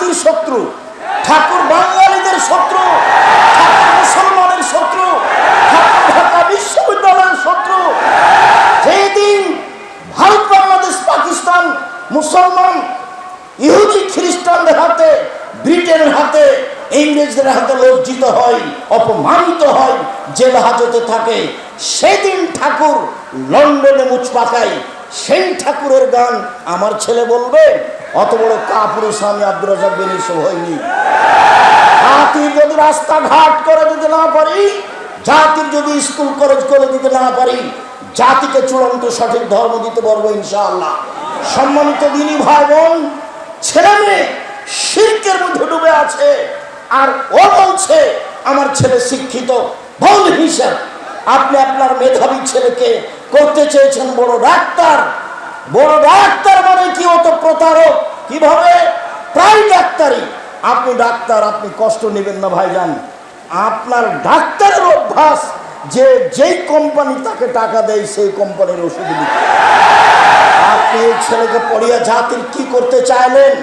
জাতির শত্রু, ঠাকুর বাঙালিদের শত্রু মুসলমানের শত্রু ঢাকা বিশ্ববিদ্যালয়ের শত্রু। যেদিন ভারত, বাংলাদেশ, পাকিস্তান, মুসলমান, ইহুদি, খ্রিস্টানদের হাতে, ব্রিটেনের হাতে, ইংরেজদের হাতে লজ্জিত হয়, অপমানিত হয়, জেল হাজতে থাকে, সেদিন ঠাকুর লন্ডনে মুচ পাকায় সেই ঠাকুরের গান আমার ছেলে বলবে, অত বড় কাপুরুষ আমি ইউসুফ হয়নি জাতির যদি রাস্তাঘাট করে দিতে না পারি, জাতির যদি স্কুল, কলেজ করে দিতে না পারি, জাতিকে চূড়ান্ত সঠিক ধর্ম দিতে পারব ইনশাআল্লাহ। সম্মানিত দিনী ভাই বোন ছেলে মেয়ে শিল্পের মধ্যে ডুবে আছে, আর ও বলছে, আমার ছেলে শিক্ষিত ভুল হিসাব। আপনি আপনার মেধাবী ছেলেকে করতে চেয়েছেন বড় ডাক্তার। বড় ডাক্তার মানে কি? হতো প্রতারক। কীভাবে? প্রায় ডাক্তারই। আপনি ডাক্তার, আপনি কষ্ট নেবেন না ভাইজান। আপনার ডাক্তারের অভ্যাস, যে যেই কোম্পানি তাকে টাকা দেয়, সেই কোম্পানির ওষুধ আপনি এই ছেলেকে পড়িয়ে জাতির কি করতে চাইলেন?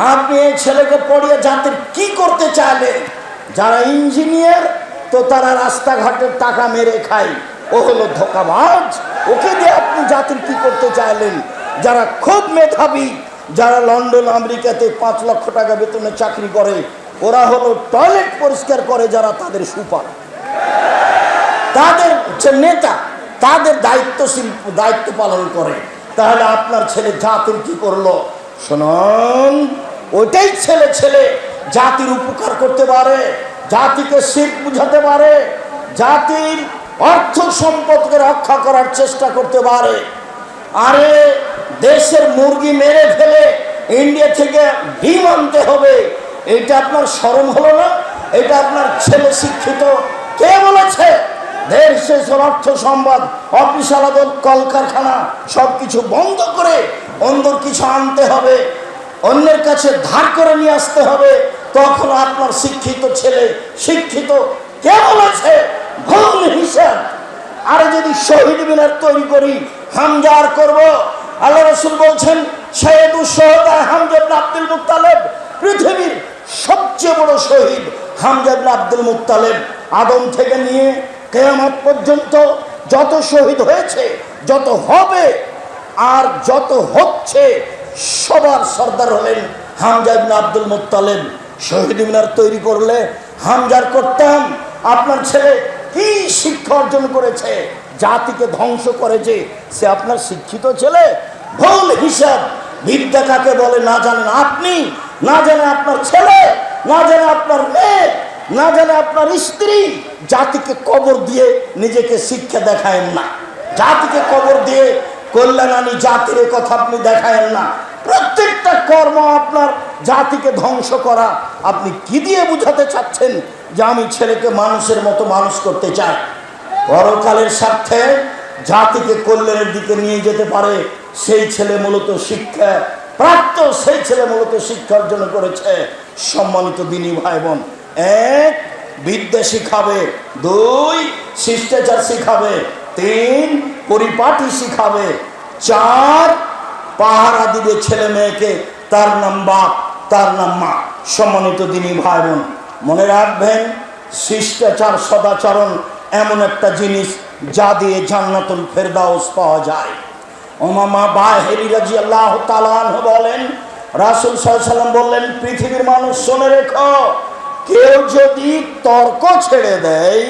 আপনি এই ছেলেকে পড়িয়ে জাতির কি করতে চাইলেন? যারা ইঞ্জিনিয়ার তো তারা রাস্তাঘাটের টাকা মেরে খায়। ও হলো ধোকাবাজ। ওকে দিয়ে আপনি জাতির কি করতে চাইলেন? যারা খুব মেধাবী, যারা লন্ডন, আমেরিকাতে পাঁচ লক্ষ টাকা বেতনে চাকরি করে, ওরা হলো টয়লেট পরিষ্কার করে যারা তাদের সুপার। তাদের যে নেতা, তাদের দায়িত্বশীল, দায়িত্ব পালন করে। তাহলে আপনার ছেলে জাতির কি করল? শুনুন, ওইটাই ছেলে ছেলে জাতির উপকার করতে পারে। জাতিকে শিখ বুঝাতে পারে, জাতির অর্থ সম্পদকে রক্ষা করার চেষ্টা করতে পারে। আরে, দেশের মুরগি মেরে ফেলে ইন্ডিয়া থেকে ডিম আনতে হবে, এটা আপনার স্মরণ হলো না? এটা আপনার ছেলে শিক্ষিত। কে বলেছে? দেশ অর্থ সম্বাদ অফিস কলকারখানা সব কিছু বন্ধ করে অন্য কিছু আনতে হবে, অন্যের কাছে ধার করে নিয়ে আসতে হবে। তখন আপনার শিক্ষিত ছেলে, শিক্ষিত কে বলেছে ভুল হিসাব। আর যদি শহীদ মিনার তৈরি করি হামজার করব? আল্লাহ রসুল বলছেন পৃথিবীর সবচেয়ে বড় শহীদ আব্দুল থেকে নিয়ে কেয়ামত পর্যন্ত যত শহীদ হয়েছে, যত হবে আর যত হচ্ছে, সবার সর্দার হলেন হামজা আব্দুল মুত্তালেব। শহীদ মিনার তৈরি করলে হামজার করতাম। আপনার ছেলে কি শিক্ষা অর্জন করেছে? জাতিকে ধ্বংস করেছে। সে আপনার শিক্ষিত ছেলে? ভুল হিসাব। বিদ্যা কাকে বলে না জানেন আপনি? না জানে আপনার ছেলে? না জানে আপনার মেয়ে? না জানে আপনার স্ত্রী? জাতিকে কবর দিয়ে নিজেকে শিক্ষা দেখায়েন না। জাতিকে কবর দিয়ে কল্যাণানী জাতির এ কথা আপনি দেখায়েন না। প্রত্যেকটা কর্ম আপনার জাতিকে ধ্বংস করা, আপনি কি দিয়ে বুঝাতে চাচ্ছেন যে আমি ছেলেকে মানুষের মতো মানুষ করতে চাই? পরকালের স্বার্থে জাতিকে কল্যাণের দিকে নিয়ে যেতে পারে, সেই ছেলে মূলত শিক্ষা, প্রাপ্ত সেই ছেলে মূলত শিক্ষা অর্জন করেছে। সম্মানিত দিনী ভাই বোন এক, বিদ্যা শিখাবে, দুই, শিষ্টাচার শিখাবে, তিন, পরিপাটি শিখাবে, চার পাহারা দিবে ছেলে মেয়েকে। তার নাম বাপ, তার নাম মা। সম্মানিত দিনী ভাই বোন মনে রাখবেন, শিষ্টাচার, সদাচরণ এমন একটা জিনিস যা দিয়ে জান্নাতুল ফেরদাউস পাওয়া যায়। ওমামা বাহেরি রাজি আল্লাহ তালান বলেন, রাসুল সাল্লাম বললেন, পৃথিবীর মানুষ শুনে রেখো, কেউ যদি তর্ক ছেড়ে দেয়,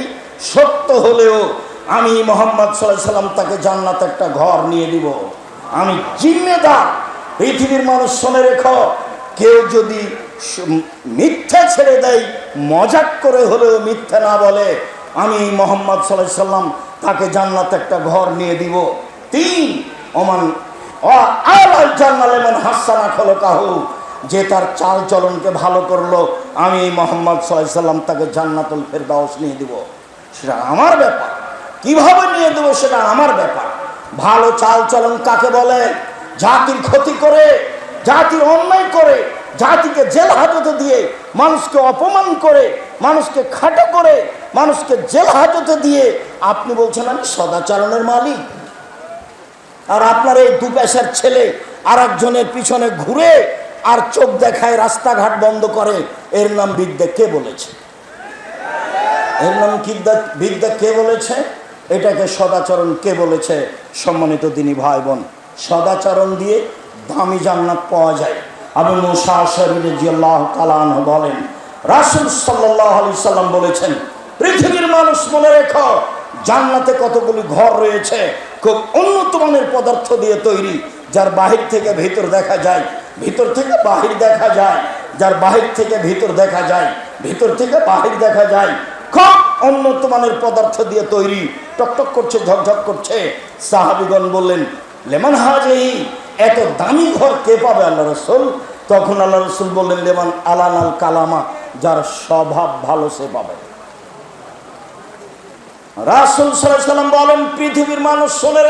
সত্য হলেও আমি মোহাম্মদ সাল্লাম তাকে জান্নাত একটা ঘর নিয়ে দিব। আমি জিম্মেদার। পৃথিবীর মানুষ শুনে রেখো, কেউ যদি মিথ্যা ছেড়ে দেয়, মজাক করে হলেও মিথ্যা না বলে, আমি মোহাম্মদ সাল্লাহ সাল্লাম তাকে জান্নাত একটা ঘর নিয়ে দিব। তিন, ওমান আল জান্নালেমন হাসানা খোলো কাহু যে তার চাল চলনকে ভালো করল, আমি মোহাম্মদ সাল্লাহ সাল্লাম তাকে জান্নাতুল ফেরদাউস নিয়ে দিব। সেটা আমার ব্যাপার। কীভাবে নিয়ে দেবো সেটা আমার ব্যাপার। ভালো চাল চলন কাকে বলে? জাতির ক্ষতি করে, জাতির অন্যায় করে, জাতিকে জেল হাজতে দিয়ে মানুষকে অপমান করে, মানুষকে খাটো করে, মানুষকে জেল হাজতে দিয়ে আপনি বলছেন আমি সদাচরণের মালিক। আর আপনার এই দু পেশার ছেলে আর একজনের পিছনে ঘুরে আর চোখ দেখায় রাস্তাঘাট বন্ধ করে, এর নাম বিদ্যা কে বলেছে? এর নাম বিদ্যা কে বলেছে? এটাকে সদাচরণ কে বলেছে? সম্মানিত দিনী ভাই বোন সদাচরণ দিয়ে দামি জান্নাত পাওয়া যায়। আবু মুসা শরীরে জিয়াল্লাহ তালান বলেন, রাসুল সাল্লাহ আলি সাল্লাম বলেছেন, পৃথিবীর মানুষ মনে রেখো, জান্নাতে কতগুলি ঘর রয়েছে, খুব উন্নত মানের পদার্থ দিয়ে তৈরি, যার বাহির থেকে ভিতর দেখা যায়, ভিতর থেকে বাহির দেখা যায়, যার বাহির থেকে ভিতর দেখা যায়, ভিতর থেকে বাহির দেখা যায়, খুব উন্নত মানের পদার্থ দিয়ে তৈরি টকটক করছে ঝকঝক করছে। সাহাবিগণ বললেন, লেমন হাজেই এত দামি ঘর কে পাবে আল্লাহ রসুল? তখন আল্লাহ রসুল বললেন, লেমন আলান আল কালামা, যার স্বভাব ভালো সে পাবে। রাসুল সাল্লাম বলেন, পৃথিবীর মানুষ শুনে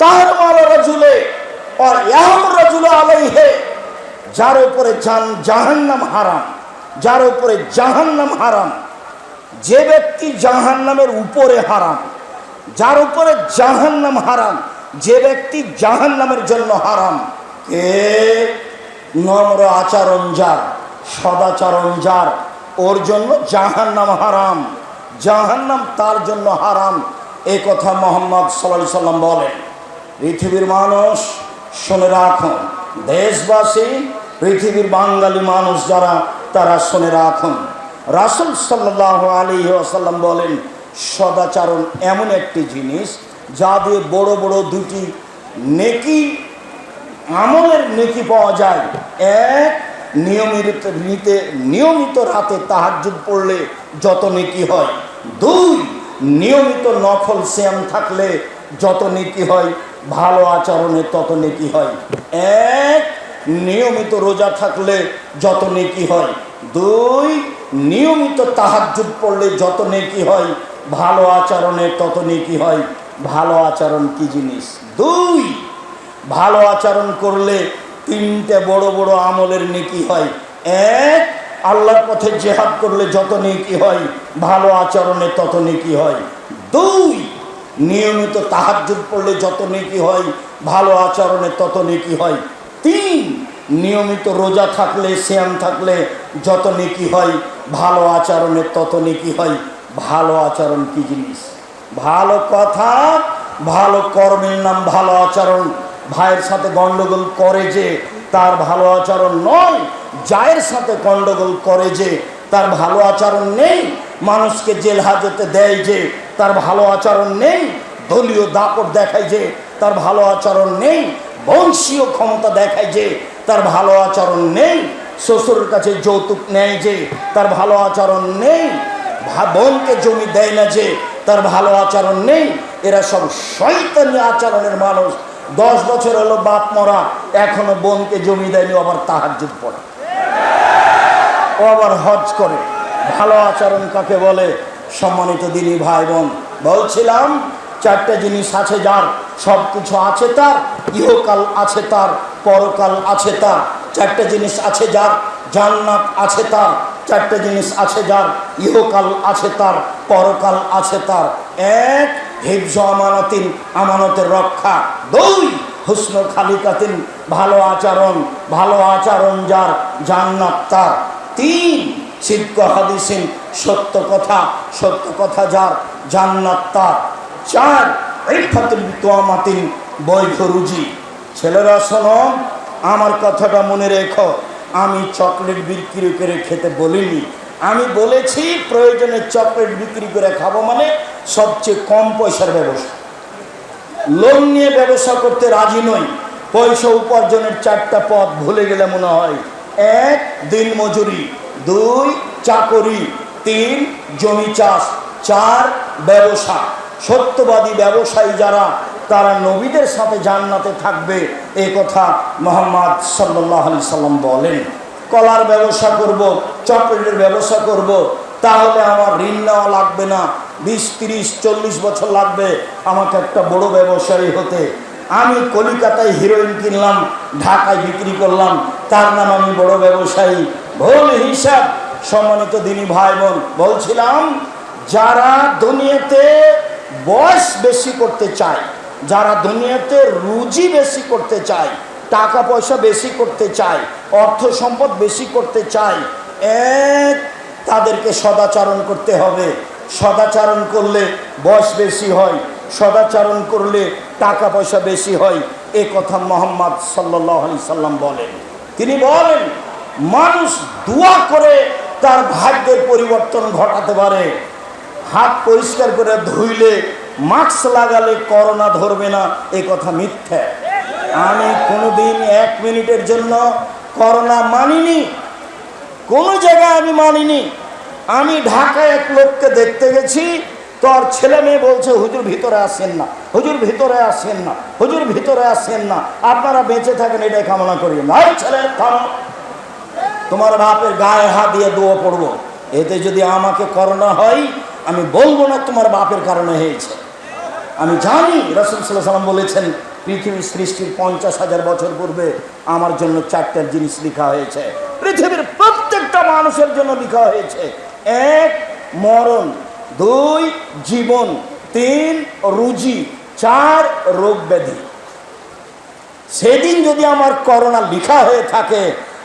তার মাল রাজুলে আলাইহে, যার উপরে জাহান্নাম হারাম, যার উপরে জাহান্নাম হারাম যে ব্যক্তি জাহান্নামের উপরে হারাম, যার উপরে জাহান্নাম হারাম, যে ব্যক্তি জাহান্নামের জন্য হারাম কে নম্র আচরণ যার সদাচরণ যার ওর জন্য জাহান্নাম হারাম, জাহান্নাম তার জন্য হারাম এই কথা মোহাম্মদ সাল্লাহ সাল্লাম বলেন। পৃথিবীর মানুষ, শুনে রাখুন দেশবাসী, পৃথিবীর বাঙালি মানুষ যারা, তারা শুনে রাখুন। রাসুল সাল্লাহ আলী আসাল্লাম বলেন, সদাচারণ এমন একটি জিনিস যা দিয়ে বড় বড় দুটি নেকি, আমলের নেকি পাওয়া যায়। এক, নিয়মিত নিতে, নিয়মিত রাতে তাহাজ্জুদ পড়লে যত নেকি হয়। দুই, নিয়মিত নফল শ্যাম থাকলে যত নেকি হয়, ভালো আচরণে তত নেকি হয়। এক, নিয়মিত রোজা থাকলে যত নেকি হয়। দুই নিয়মিত তাহাজ্জুদ পড়লে যত নেকি হয়, ভালো আচরণে তত নেকি হয়। ভালো আচরণ কি জিনিস? দুই, ভালো আচরণ করলে তিনটে বড় বড় আমলের নেকি হয়। এক, আল্লাহর পথে জেহাদ করলে যত নেকি হয়, ভালো আচরণে তত নেকি হয়। দুই, নিয়মিত তাহাজ্জুদ পড়লে যত নেকি হয়, ভালো আচরণে তত নেকি হয়। তিন নিয়মিত রোজা থাকলে শ্যাম থাকলে যত নেকি হয়, ভালো আচরণে তত নেকি হয়। ভালো আচরণ কি জিনিস? ভালো কথা, ভালো কর্মের নাম ভালো আচরণ। ভাইয়ের সাথে গন্ডগোল করে যে তার ভালো আচরণ নয়, জায়ের সাথে গন্ডগোল করে যে তার ভালো আচরণ নেই। মানুষকে জেল হাজতে দেয় যে তার ভালো আচরণ নেই। দলীয় দাপট দেখায় যে তার ভালো আচরণ নেই। বংশীয় ক্ষমতা দেখায় যে তার ভালো আচরণ নেই। শ্বশুরের কাছে যৌতুক নেয় যে, তার ভালো আচরণ নেই। বোনকে জমি দেয় না যে, তার ভালো আচরণ নেই। এরা সব শয়তানি আচরণের মানুষ। দশ বছর হলো বাপ মরা, এখনও বোনকে জমি দেয়নি আবার তাহার যুগ পড়ে। ও আবার হজ করে। ভালো আচরণ কাকে বলে? সম্মানিত দিনী ভাই বোন, বলছিলাম চারটা জিনিস আছে যার, সব কিছু আছে তার, ইহকাল আছে তার, পরকাল আছে তার। চারটা জিনিস আছে যার, জান্নাত আছে তার। চারটা জিনিস আছে যার, ইহকাল আছে তার, পরকাল আছে তার। এক, হিফজ আমানতিন, আমানতের রক্ষা। দুই হুসন খালিকাতিন, ভালো আচরণ ভালো আচরণ যার, জান্নাত তার। তিন সিদ্ধ হাদিসিন, সত্য কথা সত্য কথা যার, জান্নাত তার। চার ইফাতুল বৈধ রুজি। ছেলেরা, শোনো, আমার কথাটা মনে রেখো। আমি চকলেট বিক্রি করে খেতে বলিনি। আমি বলেছি, প্রয়োজনে চকলেট বিক্রি করে খাব মানে সবচেয়ে কম পয়সার ব্যবসা। লোন নিয়ে ব্যবসা করতে রাজি নই। পয়সা উপার্জনের চারটা পথ ভুলে গেলে মনে হয়। এক, দিন মজুরি। দুই, চাকরি। তিন, জমি চাষ। চার, ব্যবসা। সত্যবাদী ব্যবসায়ী যারা, তারা নবীদের সাথে জান্নাতে থাকবে। এ কথা মোহাম্মদ সাল্লাহ আলি সাল্লাম বলেন। কলার ব্যবসা করব, চকলেটের ব্যবসা করব, তাহলে আমার ঋণ নেওয়া লাগবে না। বিশ, তিরিশ, চল্লিশ বছর লাগবে আমাকে একটা বড় ব্যবসায়ী হতে। আমি কলিকাতায় হিরোইন কিনলাম, ঢাকায় বিক্রি করলাম, তার নাম আমি বড় ব্যবসায়ী। ভুল হিসাব, সম্মানিত দিনী ভাই বোন, বলছিলাম, যারা দুনিয়াতে বয়স বেশি করতে চায়, যারা দুনিয়াতে রুজি বেশি করতে চায়, টাকা পয়সা বেশি করতে চায়, অর্থ সম্পদ বেশি করতে চায়, এক তাদেরকে সদাচরণ করতে হবে। সদাচারণ করলে বয়স বেশি হয়, সদাচারণ করলে টাকা পয়সা বেশি হয়, এ কথা মোহাম্মদ সাল্লাহ আলি সাল্লাম বলেন। তিনি বলেন, মানুষ দোয়া করে তার ভাগ্যের পরিবর্তন ঘটাতে পারে। হাত পরিষ্কার করে ধুইলে মাস্ক লাগালে করোনা ধরবে না, এ কথা মিথ্যা। আমি কোনোদিন এক মিনিটের জন্য করোনা মানিনি, কোনো জায়গায় আমি মানিনি। আমি ঢাকায় এক লোককে দেখতে গেছি, তোর ছেলে মেয়ে বলছে, হুজুর ভিতরে আসেন না, হুজুর ভিতরে আসেন না, হুজুর ভিতরে আসেন না, আপনারা বেঁচে থাকেন এটাই কামনা করি। নাই ছেলে, থামো। তোমার বাপের গায়ে হাত দিয়ে দোয়া পড়ব। এতে যদি আমাকে করোনা হয় আমি বলব না তোমার বাপের কারণে হয়েছে। আমি জানি রসুল সাল্লাহ সাল্লাম বলেছেন, পৃথিবীর সৃষ্টির পঞ্চাশ হাজার বছর পূর্বে আমার জন্য চারটার জিনিস লেখা হয়েছে। পৃথিবীর প্রত্যেকটা মানুষের জন্য লেখা হয়েছে। এক, মরণ। দুই, জীবন। তিন, রুজি। চার রোগ ব্যাধি সেদিন যদি আমার করোনা লিখা হয়ে থাকে,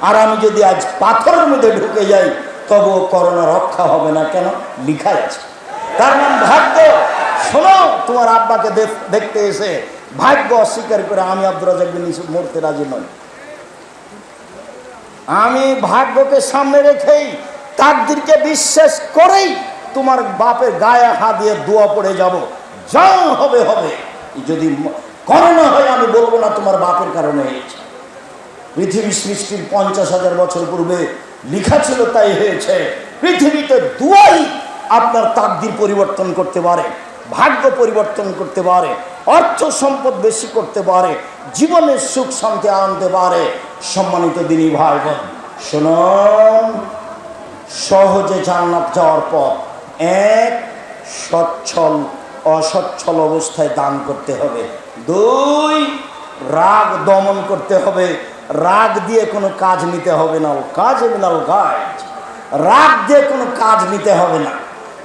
আর আমি যদি আজ পাথরের মধ্যে ঢুকে যাই তবু করোনা রক্ষা হবে না কেন? লিখা আছে। তার নাম ভাগ্য। শোনো, তোমার আব্বাকে দেখতে এসে ভাগ্য অস্বীকার করে আমি আব্দুল বিন ইউসুফ মরতে রাজি নই। আমি ভাগ্যকে সামনে রেখেই, তাকদিরকে বিশ্বাস করেই তোমার বাপের গায়ে হাত দিয়ে দোয়া পড়ে যাব। যা হবে হবে। যদি করোনা হয়, আমি বলব না তোমার বাপের কারণে হয়েছে। পৃথিবী সৃষ্টির পঞ্চাশ হাজার বছর পূর্বে লিখা ছিল তাই হয়েছে। পৃথিবীতে দুয়াই আপনার তাকদির পরিবর্তন করতে পারে, ভাগ্য পরিবর্তন করতে পারে, অর্থ সম্পদ বেশি করতে পারে জীবনের সুখ শান্তি আনতে পারে। সম্মানিত দিনই বোন শুনুন, সহজে জান্নাত যাওয়ার পর এক, সচ্ছল, অসচ্ছল অবস্থায় দান করতে হবে। দুই, রাগ দমন করতে হবে। রাগ দিয়ে কোনো কাজ নিতে হবে না। ও কাজ মিনাল গাছ রাগ দিয়ে কোনো কাজ নিতে হবে না।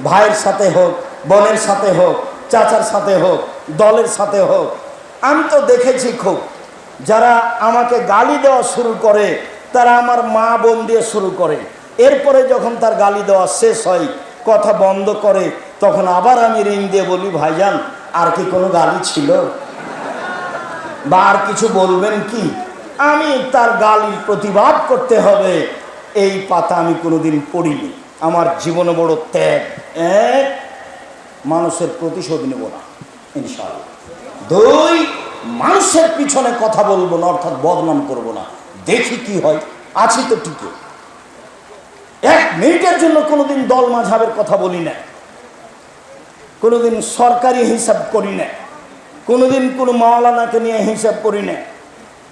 ভাইয়ের সাথে হোক, বোনের সাথে হোক, চাচার সাথে হোক, দলের সাথে হোক। আমি তো দেখেছি খুব, যারা আমাকে গালি দেওয়া শুরু করে, তারা আমার মা বোন দিয়ে শুরু করে। এরপরে যখন তার গালি দেওয়া শেষ হয়, কথা বন্ধ করে, তখন আবার আমি রিং দিয়ে বলি, ভাইজান, আর কি কোনো গালি ছিল? বা আর কিছু বলবেন কি? আমি তার গালির প্রতিবাদ করতে হবে। এই পাতা আমি কোনোদিন পড়িনি। আমার জীবনে বড় ত্যাগ। এক, মানুষের প্রতিশোধ নেব না, ইনশাআল্লাহ। দুই, মানুষের পিছনে কথা বলব না, অর্থাৎ বদনাম করব না। দেখি কি হয়। আছি তো টিকে এক মিনিটের জন্য কোনোদিন দল মাঝাবের কথা বলি না। কোনোদিন সরকারি হিসাব করি না। কোনোদিন কোনো মাওলানাকে নিয়ে হিসাব করি না।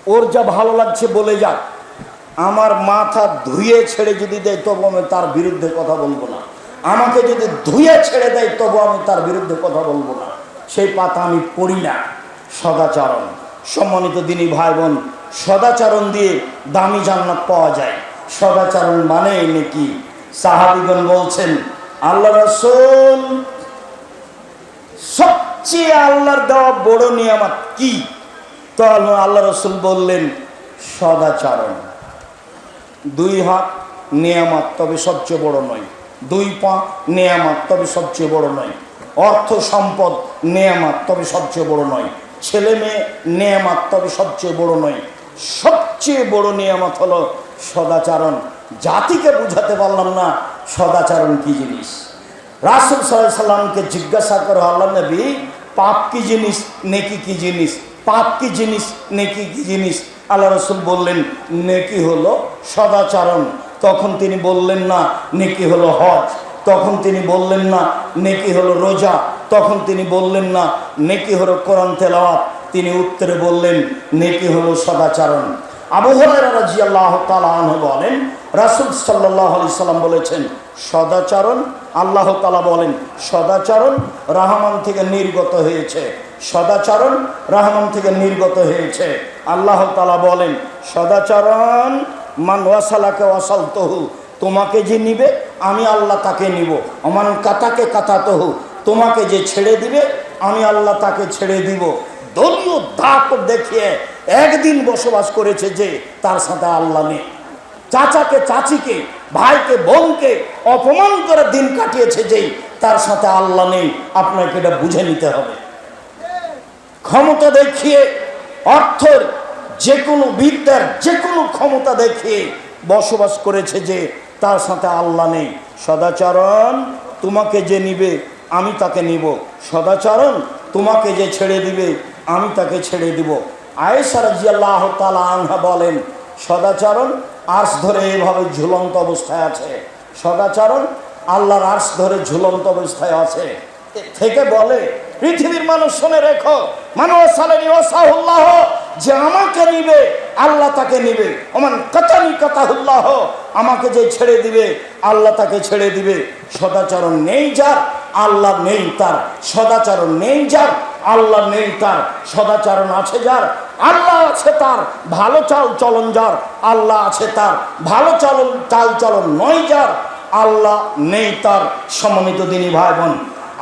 ওর যা ভালো লাগছে বলে যাক। আমার মাথা ধুয়ে ছেড়ে যদি দেয়, তবু আমি তার বিরুদ্ধে কথা বলব না। আমাকে যদি ধুয়ে ছেড়ে দেয়, তবু আমি তার বিরুদ্ধে কথা বলব না। সেই পাতা আমি পড়ি না। সদাচরণ। সম্মানিত দিনী ভাই বোন সদাচরণ দিয়ে দামি জান্নাত পাওয়া যায়। সদাচরণ মানে নাকি? সাহাবিগণ বলছেন আল্লাহ রসুল সবচেয়ে আল্লাহর দেওয়া বড় নিয়ামত কি? তো আল্লাহ রসুল বললেন, সদাচরণ। দুই হাত নিয়ামত তবে সবচেয়ে বড় নয়। দুই পা নিয়ামত তবে সবচেয়ে বড় নয়। অর্থ সম্পদ নিয়ামত তবে সবচেয়ে বড় নয়। ছেলে মেয়ে নিয়ামত তবে সবচেয়ে বড় নয়। সবচেয়ে বড় নিয়ামত হলো সদাচারণ। জাতিকে বুঝাতে পারলাম না সদাচারণ কি জিনিস। রাসুল সাল্লাহ সাল্লামকে জিজ্ঞাসা করো, আল্লাহ নবী, পাপ কি জিনিস, নেকি কি জিনিস? পাপ কি জিনিস, নেকি কি জিনিস? আল্লাহ রসুল বললেন, নেকি হলো সদাচরণ। তখন তিনি বললেন না, নেকি হলো হজ। তখন তিনি বললেন না, নেকি হলো রোজা। তখন তিনি বললেন না, নেকি হলো কোরআন তেলাওয়াত। তিনি উত্তরে বললেন, নেকি হলো সদাচরণ। আবু হরাইরা রাদিয়াল্লাহু তাআলা আনহু বলেন রাসূল সাল্লাল্লাহু আলাইহি সাল্লাম বলেছেন, সদাচরণ, আল্লাহ তালা বলেন, সদাচরণ রাহমান থেকে নির্গত হয়েছে। সদাচরণ রাহমান থেকে নির্গত হয়েছে। আল্লাহ তালা বলেন, সদাচরণ, মান ওয়াসালাকে ওয়াসালতহু, তোমাকে যে নিবে, আমি আল্লাহ তাকে নিব। অমান কাতাকে কাতাতহু, তোমাকে যে ছেড়ে দিবে, আমি আল্লাহ তাকে ছেড়ে দিব। দলীয় দাপ দেখিয়ে একদিন বসবাস করেছে যে, তার সাথে আল্লাহ নেই। চাচাকে, চাচিকে, ভাইকে, বোনকে অপমান করে দিন কাটিয়েছে যেই তার সাথে আল্লাহ নেই। আপনাকে এটা বুঝে নিতে হবে। ক্ষমতা দেখিয়ে অর্থের যে কোনো বিদ্যার যে কোনো ক্ষমতা দেখিয়ে বসবাস করেছে যে তার সাথে আল্লাহ নেই। সদাচরণ তোমাকে যে নিবে, আমি তাকে নিব। সদাচরণ তোমাকে যে ছেড়ে দিবে, আমি তাকে ছেড়ে দিব। আয়েসার জিয়াল্লাহ তালা আনহা বলেন, সদাচরণ আর্স ধরে এভাবে ঝুলন্ত অবস্থায় আছে। সদাচরণ আল্লাহর আর্স ধরে ঝুলন্ত অবস্থায় আছে। থেকে বলে, পৃথিবীর মানুষ শুনে রেখো মানুষ সালেনি ওসাহুল্লাহ যে আমাকে নিবে, আল্লাহ তাকে নিবে। ওমান কাতানি কাতাহুল্লাহ, আমাকে যে ছেড়ে দিবে, আল্লাহ তাকে ছেড়ে দিবে। সদাচরণ নেই যার আল্লাহ নেই তার সদাচরণ নেই যার, আল্লাহ নেই তার সদাচরণ আছে যার, আল্লাহ আছে তার ভালো চাল চলন যার, আল্লাহ আছে তার ভালো চলন, চাল চলন নয় যার, আল্লাহ নেই তার সমমিত দিনী ভাই বোন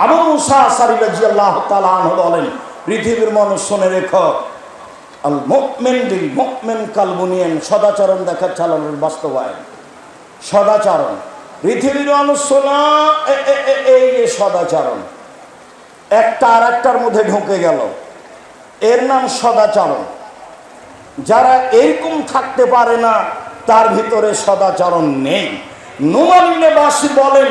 আবু মুসা সারিলা জি আল্লাহ তালা বলেন, পৃথিবীর মানুষ শুনে রেখো, আল মুকমেন দিল মুকমেন কালবুনিয়ান সদাচরণ দেখা চালানোর বাস্তবায়ন। সদাচরণ। পৃথিবীর এ- এই যে সদাচরণ। একটা আর একটার মধ্যে ঢুকে গেল। এর নাম সদাচরণ। যারা এরকম থাকতে পারে না, তার ভিতরে সদাচরণ নেই। নুমানিনে বাসী বলেন,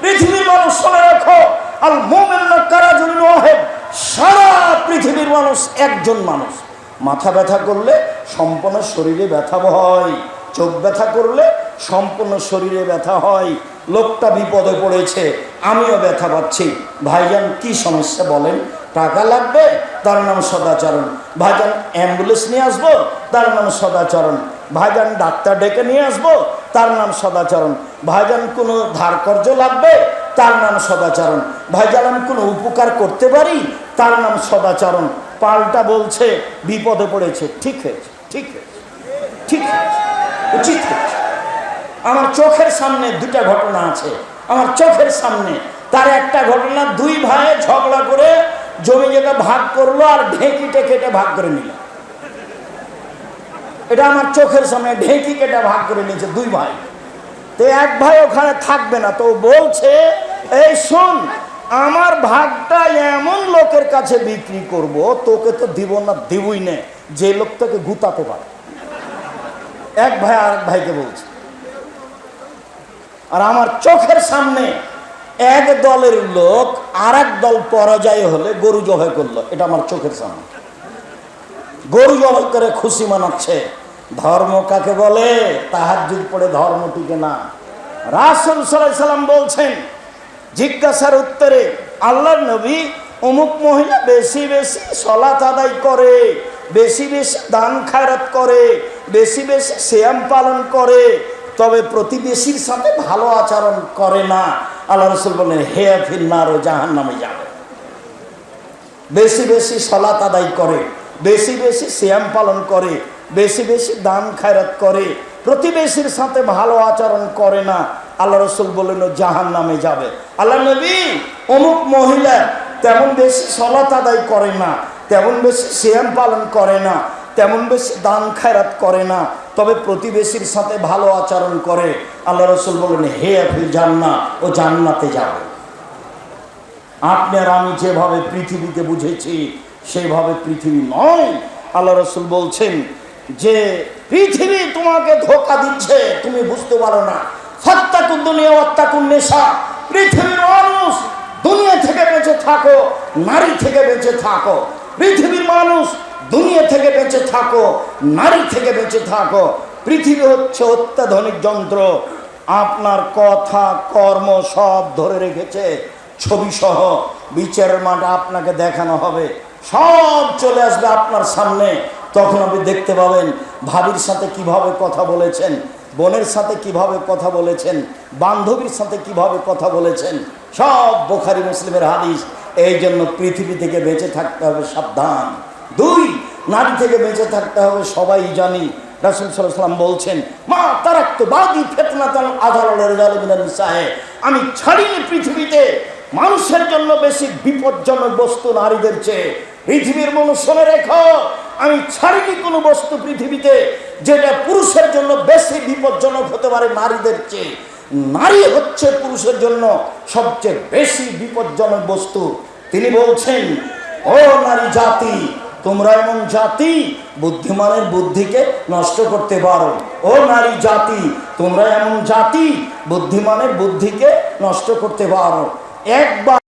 পৃথিবীর মানুষ শুনে রাখো, আল মোমেন কারাজুল ওয়াহেদ সারা পৃথিবীর মানুষ একজন মানুষ। মাথা ব্যথা করলে সম্পূর্ণ শরীরে ব্যথা হয়। চোখ ব্যথা করলে সম্পূর্ণ শরীরে ব্যথা হয়। লোকটা বিপদে পড়েছে, আমিও ব্যথা পাচ্ছি। ভাইজান, কি সমস্যা বলেন? টাকা লাগবে? তার নাম সদাচরণ। ভাইজান, অ্যাম্বুলেন্স নিয়ে আসব? তার নাম সদাচরণ। ভাইজান, ডাক্তার ডেকে নিয়ে আসব? তার নাম সদাচরণ। ভাইজান, কোনো ধার কর্য লাগবে? তার নাম সদাচরণ। ভাইজান, আমি কোনো উপকার করতে পারি? তার নাম সদাচরণ। পাল্টা বলছে, বিপদে পড়েছে। ঠিক হয়েছে ঠিক হয়েছে ঠিক হয়েছে। উচিত আমার চোখের সামনে দুটা ঘটনা আছে। আমার চোখের সামনে তার একটা ঘটনা, দুই ভাই ঝগড়া করে জমি জায়গা ভাগ করল আর ঢেঁকিটে কেটে ভাগ করে নিল। এটা আমার চোখের সামনে ঢেঁকি কেটে ভাগ করে নিয়েছে দুই ভাই। তো এক ভাই ওখানে থাকবে না, তো বলছে, এই শোন, আমার ভাগটা এমন লোকের কাছে বিক্রি করব, তোকে তো দিব না, দিবই না, যে লোক তোকে গুতাতে পারে। এক ভাই আর ভাইকে বলছে। আর আমার চোখের সামনে এক দলের লোক আর দল পরাজয় হলে গরু জবাই করল, এটা আমার চোখের সামনে। গরু জবাই করে খুশি মানাচ্ছে। ধর্ম কাকে বলে? তাহার যুগ পড়ে ধর্ম টিকে না। রাসুল সাল্লাম বলছেন, জিজ্ঞাসার উত্তরে আল্লাহর নবী অমুক মহিলা বেশি বেশি সলাত আদায় করে, বেশি বেশি দান খায়রাত করে বেশি বেশি শ্যাম পালন করে, তবে প্রতিবেশীর সাথে ভালো আচরণ করে না। আল্লাহ রসুল বলেন হে ফিন্নার, ও জাহান নামে যাবে বেশি বেশি সলাত আদায় করে, বেশি বেশি শ্যাম পালন করে, বেশি বেশি দান খায়রাত করে প্রতিবেশীর সাথে ভালো আচরণ করে না। আল্লাহ রসুল বললেন, ও জাহান নামে যাবে। আল্লাহ নবী, অমুক মহিলা তেমন বেশি সলাত আদায় করে না, তেমন বেশি শ্যাম পালন করে না। তেমন বেশি দান খায়রাত করে না, তবে প্রতিবেশীর সাথে ভালো আচরণ করে। আল্লাহ রসুল বললেন, হে আফিল জান্না ও জান্নাতে যাবে। আপনার আমি যেভাবে পৃথিবীতে বুঝেছি সেভাবে পৃথিবী নয়। আল্লাহ রসুল বলছেন, যে পৃথিবী তোমাকে ধোকা দিচ্ছে, তুমি বুঝতে পারো না। সত্তাকুন দুনিয়া অত্যাকুন নেশা পৃথিবীর মানুষ দুনিয়া থেকে বেঁচে থাকো, নারী থেকে বেঁচে থাকো। পৃথিবীর মানুষ দুনিয়া থেকে বেঁচে থাকো, নারী থেকে বেঁচে থাকো। পৃথিবী হচ্ছে অত্যাধুনিক যন্ত্র। আপনার কথা, কর্ম সব ধরে রেখেছে ছবি সহ বিচারের মাঠে আপনাকে দেখানো হবে। সব চলে আসবে আপনার সামনে। তখন আপনি দেখতে পাবেন ভাবির সাথে কীভাবে কথা বলেছেন, বোনের সাথে কীভাবে কথা বলেছেন, বান্ধবীর সাথে কীভাবে কথা বলেছেন। সব বোখারি মুসলিমের হাদিস। এই জন্য পৃথিবী থেকে বেঁচে থাকতে হবে সাবধান। দুই নারী থেকে বেঁচে থাকতে হবে, সবাই জানি রাসুল সাল্লাম বলছেন, মা তারাক্ত বাদি ফেতনাতাল আধারের সাহেব আমি ছাড়িনি পৃথিবীতে মানুষের জন্য বেশি বিপজ্জনক বস্তু নারীদের চেয়ে। পৃথিবীর মানুষ শুনে রেখো, আমি ছাড়িনি কোনো বস্তু পৃথিবীতে যেটা পুরুষের জন্য বেশি বিপজ্জনক হতে পারে নারীদের চেয়ে। নারী হচ্ছে পুরুষের জন্য সবচেয়ে বেশি বিপজ্জনক বস্তু। তিনি বলছেন, ও নারী জাতি তোমরা এমন জাতি বুদ্ধিমানের বুদ্ধিকে নষ্ট করতে পারো। ও নারী জাতি, তোমরা এমন জাতি বুদ্ধিমানের বুদ্ধিকে নষ্ট করতে পারো। একবার